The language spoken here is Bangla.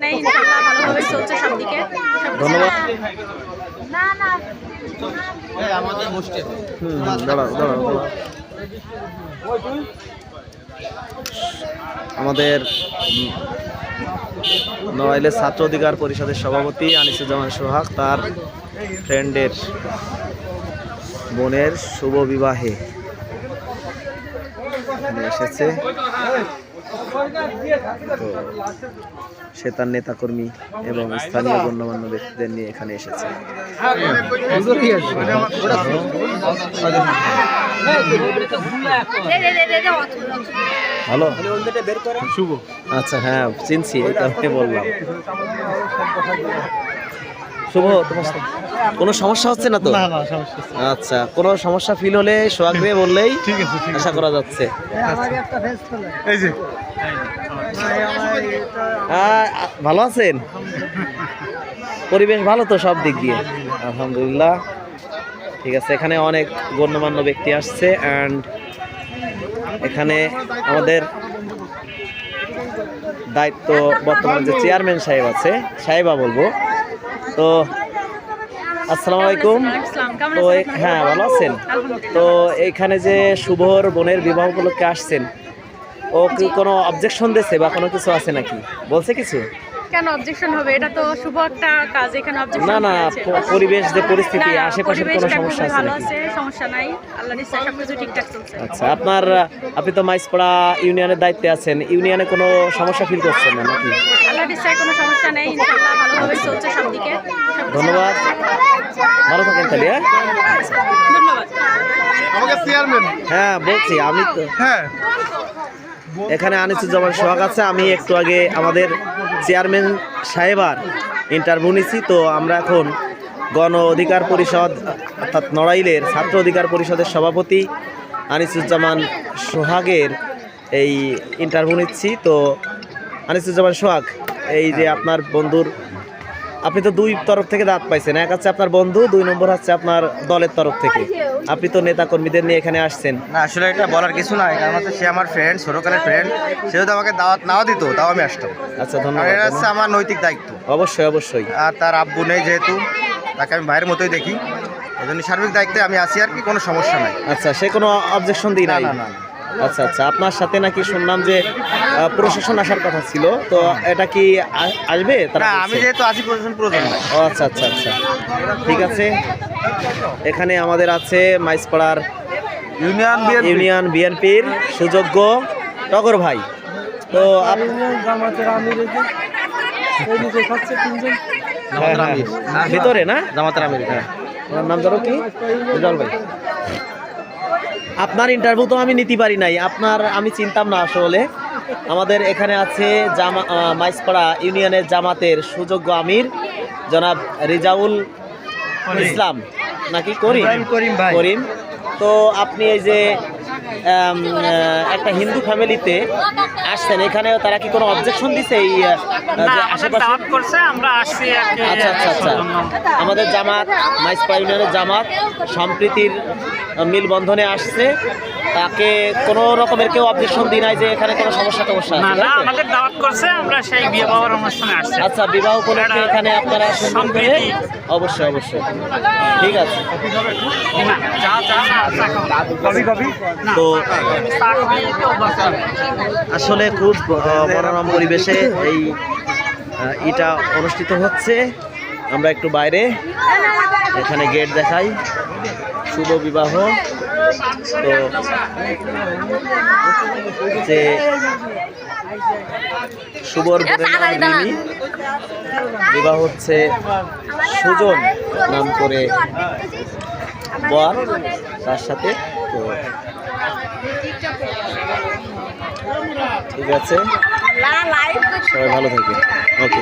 ভালোভাবে চলছে ধন্যবাদ। না না। হুম দাঁড়াও দাঁড়াও দাঁড়াও। আমাদের নড়াইলের ছাত্র অধিকার পরিষদের সভাপতি আনিসুজ্জামান সোহাগ তার ফ্রেন্ডের বোনের শুভ বিবাহে। এসেছে। তো সে তার নেতাকর্মী এবং স্থানীয় গণ্যমান্য ব্যক্তিদের নিয়ে এখানে এসেছে। শুভ আচ্ছা হ্যাঁ চিনছি এই বললাম। শুভ তোমার কোনো সমস্যা হচ্ছে না তো? আচ্ছা কোনো সমস্যা ফিল হলে সোহাগ ভাই বললেই ঠিক আছে ঠিক আশা করা যাচ্ছে। এই যে। ভালো আছেন? পরিবেশ ভালো তো সব দিক দিয়ে। আলহামদুলিল্লাহ। ঠিক আছে এখানে অনেক গণ্যমান্য ব্যক্তি আসছে অ্যান্ড এখানে আমাদের দায়িত্ব বর্তমান যে চেয়ারম্যান সাহেব আছে সাহেবা বলব। তো আসসালামু আলাইকুম। তো? হ্যাঁ ভালো আছেন? তো এইখানে যে শুভর বোনের বিবাহ উপলক্ষে আসছেন ও কি কোনো অবজেকশন দিয়েছে বা কোনো কিছু আছে নাকি? বলছে কিছু? কেন অবজেকশন হবে? এটা তো শুভ একটা কাজ এখানে অবজেকশন না না পরিবেশ যে পরিস্থিতি আশেপাশের কোনো সমস্যা আছে ভালো আছে সমস্যা নাই। আল্লাহ নিশ্চয় সবকিছু ঠিকঠাক চলছে। আচ্ছা আপনার আপনি তো মাইসপাড়া ইউনিয়নের দায়িত্বে আছেন ইউনিয়নে কোনো সমস্যা ফিল করছেন না নাকি? আল্লাহ নিশ্চয় কোনো সমস্যা নেই ইনশাল্লাহ ভালোভাবে চলছে সব দিকে ধন্যবাদ। ভালো থাকেন তাহলে হ্যাঁ? ধন্যবাদ আমাকে চেয়ারম্যান হ্যাঁ বলছি আমি তো হ্যাঁ। এখানে আনিসুজ্জামান সোহাগ আছে আমি একটু আগে আমাদের চেয়ারম্যান সাহেবার ইন্টারভিউ নিছি তো আমরা এখন গণ অধিকার পরিষদ, অর্থাৎ নড়াইলের ছাত্র অধিকার পরিষদের সভাপতি আনিসুজ্জামান সোহাগের এই ইন্টারভিউ নিচ্ছি তো আনিসুজ্জামান সোহাগ, এই যে আপনার বন্ধুর আপনি তো দুই তরফ থেকে দাঁত পাইছেন। এক হচ্ছে আপনার বন্ধু দুই নম্বর হচ্ছে আপনার দলের তরফ থেকে। আপনি তো নেতা কর্মীদের নিয়ে এখানে আসছেন। না আসলে এটা বলার কিছু নাই কারণ হচ্ছে সে আমার ফ্রেন্ড ছোটকালের ফ্রেন্ড সে যদি আমাকে দাওয়াত নাও দিত তাও আমি আসতাম। আচ্ছা ধন্যবাদ এটা হচ্ছে আমার নৈতিক দায়িত্ব। অবশ্যই অবশ্যই। আর তার আব্বু নেই যেহেতু তাকে আমি ভাইয়ের মতোই দেখি। এই জন্য সার্বিক দায়িত্বে আমি আসি আর কি কোনো সমস্যা নাই। আচ্ছা সে কোনো অবজেকশন দিই না না না। আচ্ছা আচ্ছা আপনার সাথে নাকি শুনলাম যে প্রশাসন আসার কথা ছিল তো এটা কি আসবে? আমি যেহেতু আসি প্রশাসন প্রয়োজন ও আচ্ছা আচ্ছা আচ্ছা। ঠিক আছে। এখানে আমাদের আছে মাইসপাড়ার ইউনিয়ন ইউনিয়ন বিএনপির সুযোগ্য টগর ভাই। তো। ভিতরে না? জামাতের আমির হ্যাঁ। নাম ধরো কি? রেজাউল ভাই। আপনার ইন্টারভিউ তো আমি নিতে পারি নাই। আপনার আমি চিনতাম না আসলে। আমাদের এখানে আছে জামা মাইসপাড়া ইউনিয়নের জামাতের সুযোগ্য আমির জনাব রিজাউল ইসলাম। নাকি করিম? করিম করিম। তো আপনি এই যে একটা হিন্দু ফ্যামিলিতে আসছেন এখানে তারা কি কোনো অবজেকশন দিছে এই আচ্ছা আচ্ছা আচ্ছা। আমাদের জামাত মাইসপা ইউনিয়নের জামাত সম্প্রীতির মিলবন্ধনে আসছে। তাকে কোনো রকমের কেউ অবজেকশন দিই নাই যে এখানে কোনো সমস্যা টমস্যা আছে? না না আমাদের দাওয়াত করছে আমরা সেই বিয়ে বাবার অনুষ্ঠানে আসছি। আচ্ছা বিবাহ উপলক্ষে এখানে আপনারা সম্প্রীতি। অবশ্যই অবশ্যই। ঠিক আছে। তো। আসলে খুব মনোরম পরিবেশে এই ইটা অনুষ্ঠিত হচ্ছে। আমরা একটু বাইরে এখানে গেট দেখাই। শুভ বিবাহ। তো যে শুভর রিমি বিবাহ হচ্ছে সুজন নাম করে বর তার সাথে তো ঠিক আছে? সবাই ভালো থাকে ওকে।